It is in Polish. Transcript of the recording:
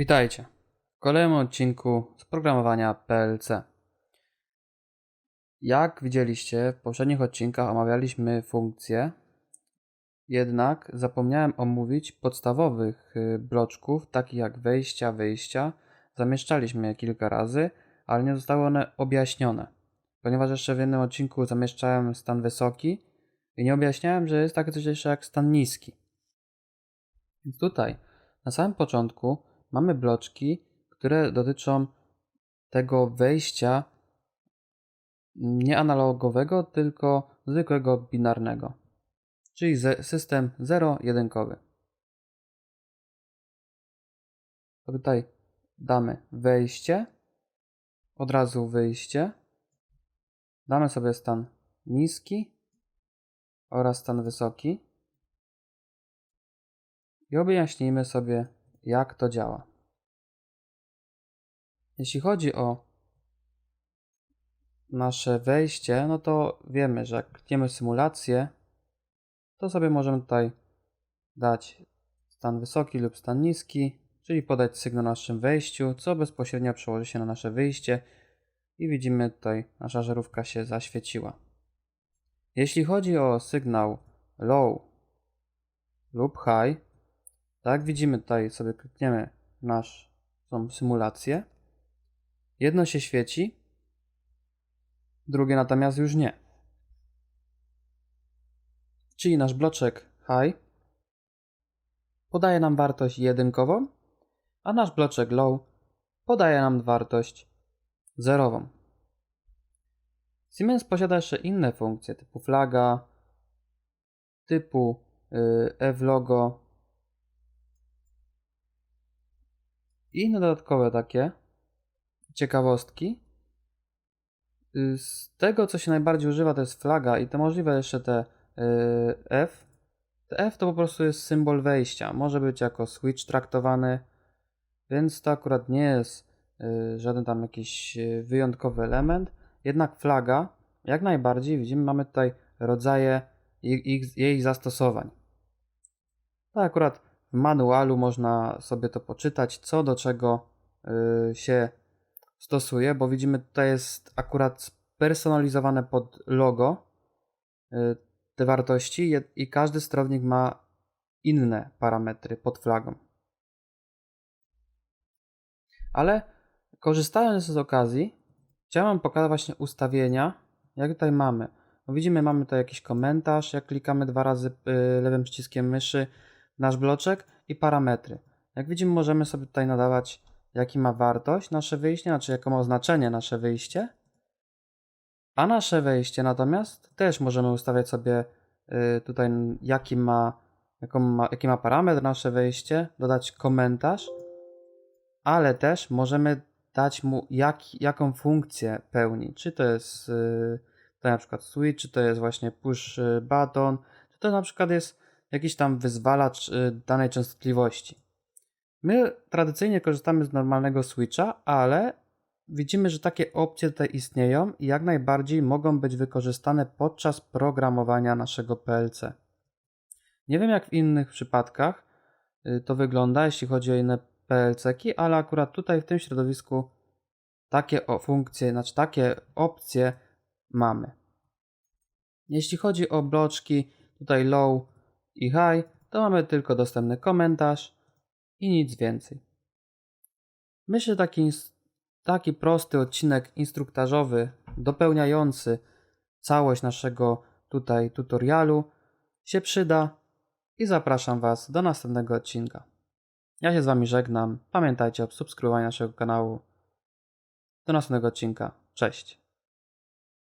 Witajcie w kolejnym odcinku z programowania PLC. Jak widzieliście, w poprzednich odcinkach omawialiśmy funkcje, jednak zapomniałem omówić podstawowych y, bloczków, takich jak wejścia, wyjścia. Zamieszczaliśmy je kilka razy, ale nie zostały one objaśnione, ponieważ jeszcze w jednym odcinku zamieszczałem stan wysoki i nie objaśniałem, że jest takie coś jeszcze jak stan niski. Więc tutaj, na samym początku, mamy bloczki, które dotyczą tego wejścia nie analogowego, tylko zwykłego binarnego, czyli system zero-jedynkowy. To Tutaj damy wejście, od razu wyjście, damy sobie stan niski oraz stan wysoki i objaśnijmy sobie, jak to działa. Jeśli chodzi o nasze wejście, no to wiemy, że jak klikniemy symulację, to sobie możemy tutaj dać stan wysoki lub stan niski, czyli podać sygnał na naszym wejściu, co bezpośrednio przełoży się na nasze wyjście i widzimy tutaj nasza żarówka się zaświeciła. Jeśli chodzi o sygnał low lub high, tak, widzimy tutaj, sobie klikniemy w naszą symulację. Jedno się świeci, drugie natomiast już nie. Czyli nasz bloczek high podaje nam wartość jedynkową, a nasz bloczek low podaje nam wartość zerową. Siemens posiada jeszcze inne funkcje typu flaga, typu y, f-logo, I inne dodatkowe takie ciekawostki. Y, Z tego, co się najbardziej używa, to jest flaga i to możliwe jeszcze te y, F. Te F to po prostu jest symbol wejścia. Może być jako switch traktowany, więc to akurat nie jest y, żaden tam jakiś wyjątkowy element. Jednak flaga, jak najbardziej, widzimy, mamy tutaj rodzaje ich, ich, jej zastosowań. To akurat w manualu można sobie to poczytać, co do czego y, się stosuje, bo widzimy tutaj jest akurat spersonalizowane pod logo y, te wartości i każdy sterownik ma inne parametry pod flagą. Ale korzystając z okazji, chciałem pokazać właśnie ustawienia, jak tutaj mamy. Widzimy, mamy tutaj jakiś komentarz, jak klikamy dwa razy y, lewym przyciskiem myszy, nasz bloczek i parametry. Jak widzimy, możemy sobie tutaj nadawać, jaki ma wartość nasze wyjście, znaczy jakie ma oznaczenie nasze wyjście. A nasze wejście natomiast też możemy ustawiać sobie y, tutaj, jaki ma, jaką ma, jaki ma parametr nasze wejście, dodać komentarz, ale też możemy dać mu jak, jaką funkcję pełni. Czy to jest y, tutaj na przykład switch, czy to jest właśnie push y, button, czy to na przykład jest jakiś tam wyzwalacz y, danej częstotliwości. My tradycyjnie korzystamy z normalnego switcha, ale widzimy, że takie opcje tutaj istnieją i jak najbardziej mogą być wykorzystane podczas programowania naszego PLC. Nie wiem jak w innych przypadkach y, to wygląda, jeśli chodzi o inne PLC-ki, ale akurat tutaj w tym środowisku takie funkcje, znaczy takie opcje mamy. Jeśli chodzi o bloczki tutaj low i high, to mamy tylko dostępny komentarz i nic więcej. Myślę, że taki, taki prosty odcinek instruktażowy, dopełniający całość naszego tutaj tutorialu się przyda i zapraszam Was do następnego odcinka. Ja się z Wami żegnam. Pamiętajcie o subskrybowaniu naszego kanału. Do następnego odcinka. Cześć.